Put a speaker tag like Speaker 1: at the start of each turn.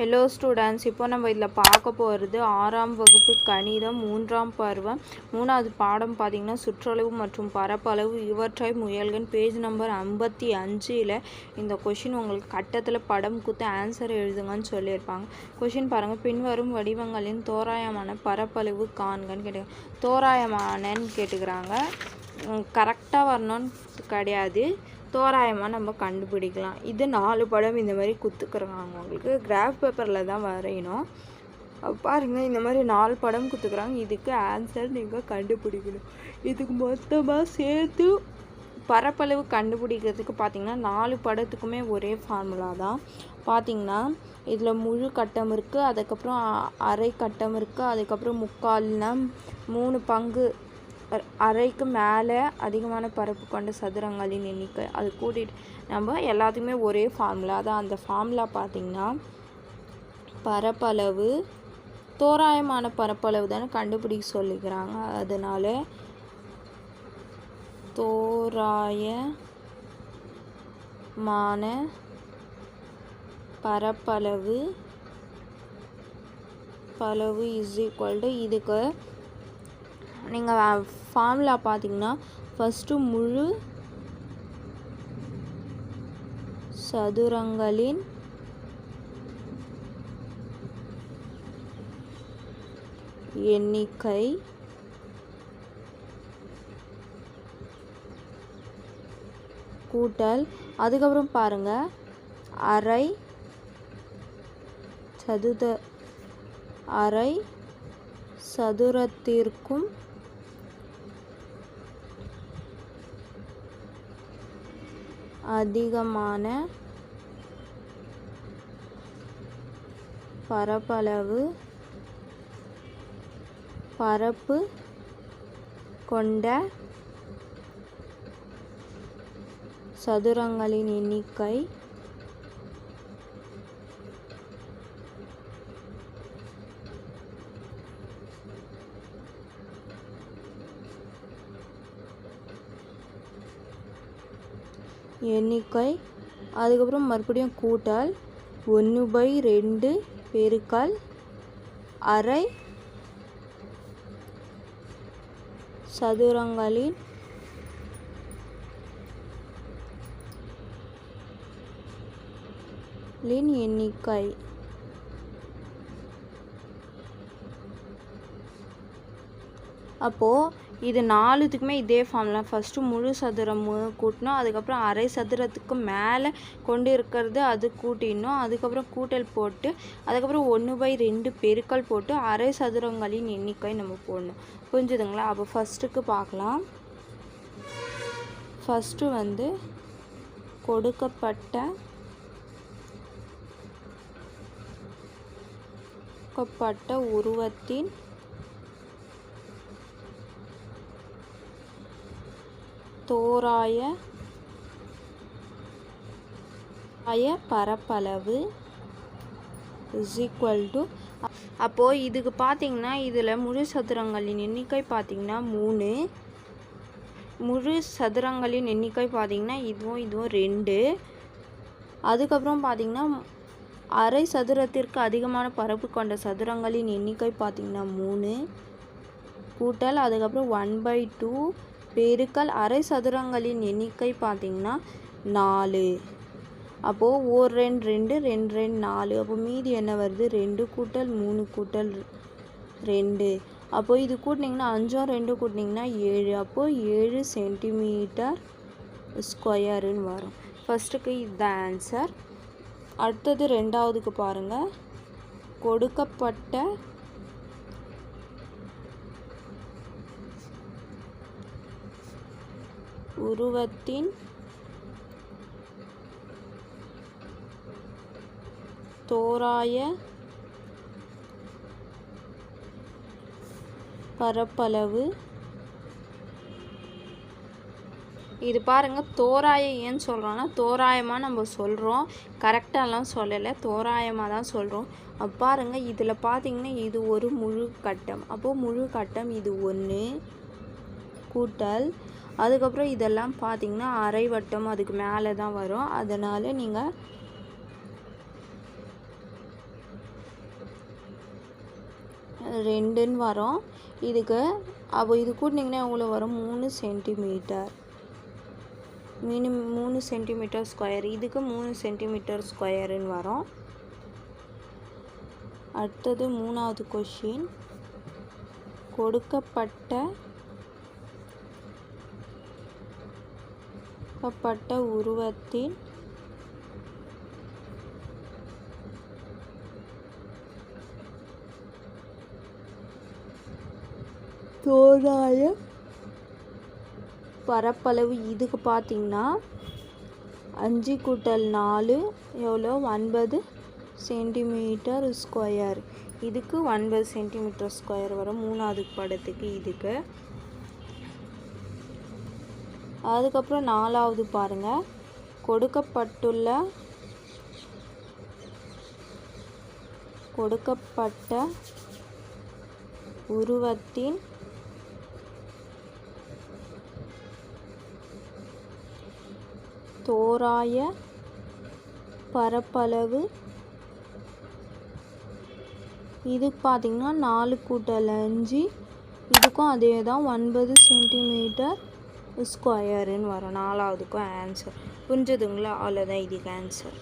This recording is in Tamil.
Speaker 1: ஹலோ ஸ்டூடெண்ட்ஸ் இப்போ நம்ம இதில் பார்க்க போகிறது ஆறாம் வகுப்பு கணிதம் மூன்றாம் பருவம். மூணாவது பாடம் பார்த்திங்கன்னா சுற்றளவு மற்றும் பரப்பளவு. இவற்றை முயல்கன் பேஜ் நம்பர் ஐம்பத்தி அஞ்சில் இந்த கொஷின் உங்களுக்கு கட்டத்தில் படம் குத்து ஆன்சர் எழுதுங்கன்னு சொல்லியிருப்பாங்க. கொஷின் பாருங்கள் பின்வரும் வடிவங்களின் தோராயமான பரப்பளவு காண்கன்னு கேட்டு தோராயமானன்னு கேட்டுக்கிறாங்க. கரெக்டாக வரணும்னு கிடையாது. தோராயமாக நம்ம கண்டுபிடிக்கலாம். இது நாலு படம் இந்த மாதிரி குத்துக்கிறாங்க. உங்களுக்கு கிராஃப் பேப்பரில் தான் வரையணும். பாருங்கள் இந்த மாதிரி நாலு படம் குத்துக்கிறாங்க. இதுக்கு ஆன்சர் நீங்கள் கண்டுபிடிக்கணும். இதுக்கு மொத்தமாக சேர்த்து பரப்பளவு கண்டுபிடிக்கிறதுக்கு பார்த்தீங்கன்னா நாலு படத்துக்குமே ஒரே ஃபார்முலா தான். பார்த்திங்கன்னா இதில் முழு கட்டம் இருக்குது அதுக்கப்புறம் அரை கட்டம் இருக்குது அதுக்கப்புறம் முக்கால்னா மூணு பங்கு அறைக்கு அரைக்கு மேலே அதிகமான பரப்பு கொண்ட சதுரங்களின் எண்ணிக்கை. அது கூட்டிகிட்டு நம்ம எல்லாத்துக்குமே ஒரே ஃபார்முலா அதான் அந்த ஃபார்முலா பார்த்திங்கன்னா பரப்பளவு தோராயமான பரப்பளவு தானே கண்டுபிடிக்க சொல்லிக்கிறாங்க. அதனால் தோராயமான பரப்பளவு பளவு இஸ் ஈக்குவல் டு இதுக்கு நீங்கள் ஃபார்முலா பார்த்தீங்கன்னா ஃபஸ்ட்டு முழு சதுரங்களின் எண்ணிக்கை கூட்டல் அதுக்கப்புறம் பாருங்க அரை சதுர அரை சதுரத்திற்கும் அதிகமான பரப்பளவு பரப்பு கொண்ட சதுரங்களின் எண்ணிக்கை எண்ணிக்கை. அதுக்கப்புறம் மறுபடியும் கூட்டல். ஒன்று பை ரெண்டு பெருக்கல் அரை சதுரங்களின் லின் எண்ணிக்கை. அப்போது இது நாலுத்துக்குமே இதே ஃபார்ம்லாம் ஃபஸ்ட்டு முழு சதுரம் மு- கூட்டணும் அதுக்கப்புறம் அரை சதுரத்துக்கு மேலே கொண்டு இருக்கிறது அது கூட்டிடணும். அதுக்கப்புறம் கூட்டல் போட்டு அதுக்கப்புறம் ஒன்று பை ரெண்டு பெருக்கல் போட்டு அரை சதுரங்களின் எண்ணிக்கை நம்ம போடணும். புரிஞ்சுதுங்களா? அப்போ ஃபஸ்ட்டுக்கு பார்க்கலாம். ஃபஸ்ட்டு வந்து கொடுக்கப்பட்ட கொடுக்கப்பட்ட உருவத்தின் தோராய ஆய பரப்பளவு இஸ் ஈக்குவல் டு அப்போது இதுக்கு பார்த்திங்கன்னா இதில் முழு சதுரங்களின் எண்ணிக்கை பார்த்திங்கன்னா மூணு. முழு சதுரங்களின் எண்ணிக்கை பார்த்திங்கன்னா இதுவும் இதுவும் ரெண்டு. அதுக்கப்புறம் பார்த்தீங்கன்னா அரை சதுரத்திற்கு அதிகமான பரப்பு கொண்ட சதுரங்களின் எண்ணிக்கை பார்த்திங்கன்னா மூணு. கூட்டல் அதுக்கப்புறம் ஒன் பை டூ பெருக்கல் அரை சதுரங்களின் எண்ணிக்கை பார்த்திங்கன்னா நாலு. அப்போது ஓர் ரெண்டு ரெண்டு ரெண்டு ரெண்டு நாலு. அப்போ மீதி என்ன வருது? ரெண்டு கூட்டல் மூணு கூட்டல் ரெண்டு. அப்போது இது கூட்டினிங்கன்னா அஞ்சும் ரெண்டு கூட்டினீங்கன்னா ஏழு. அப்போது ஏழு சென்டிமீட்டர் ஸ்கொயருன்னு வரும். ஃபஸ்ட்டுக்கு இதுதான் ஆன்சர் அடுத்தது ரெண்டாவதுக்கு பாருங்கள் கொடுக்கப்பட்ட உருவத்தின் தோராய பரப்பளவு. இது பாருங்க தோராயம் ஏன்னு சொல்கிறோன்னா தோராயமாக நம்ம சொல்கிறோம் கரெக்டாலாம் சொல்லலை தோராயமாக தான் சொல்கிறோம் அப்போ பாருங்க இதில் பார்த்தீங்கன்னா இது ஒரு முழு கட்டம். அப்போது முழு கட்டம் இது ஒன்று கூட்டல் அதுக்கப்புறம் இதெல்லாம் பார்த்தீங்கன்னா அரை வட்டம் அதுக்கு மேலே தான் வரும். அதனால் நீங்கள் ரெண்டுன்னு வரும். இதுக்கு அப்போ இது கூட்டினீங்கன்னா எவ்வளோ வரும்? மூணு சென்டிமீட்டர். மினி மூணு சென்டிமீட்டர் ஸ்கொயர். இதுக்கு மூணு சென்டிமீட்டர் ஸ்கொயருன்னு வரும். அடுத்தது மூணாவது கொஷின். கொடுக்கப்பட்ட கொடுக்கப்பட்ட உருவத்தின் தோராய பரப்பளவு இதுக்கு பார்த்தீங்கன்னா அஞ்சு கூட்டல் நாலு எவ்வளோ? ஒன்பது சென்டிமீட்டர் ஸ்கொயர். இதுக்கு ஒன்பது சென்டிமீட்டர் ஸ்கொயர் வரும் மூணாவது படத்துக்கு இதுக்கு. அதுக்கப்புறம் நாலாவது பாருங்கள் கொடுக்கப்பட்டுள்ள கொடுக்கப்பட்ட உருவத்தின் தோராய பரப்பளவு. இது பார்த்திங்கன்னா நாலு கூட்டல் அஞ்சு. இதுக்கும் அதே தான் ஒன்பது சென்டிமீட்டர் ஸ்கொயருன்னு வரும். நாலாவதுக்கும் ஆன்சர் புரிஞ்சதுங்களா? அவ்வளோதான் இதுக்கு ஆன்சர்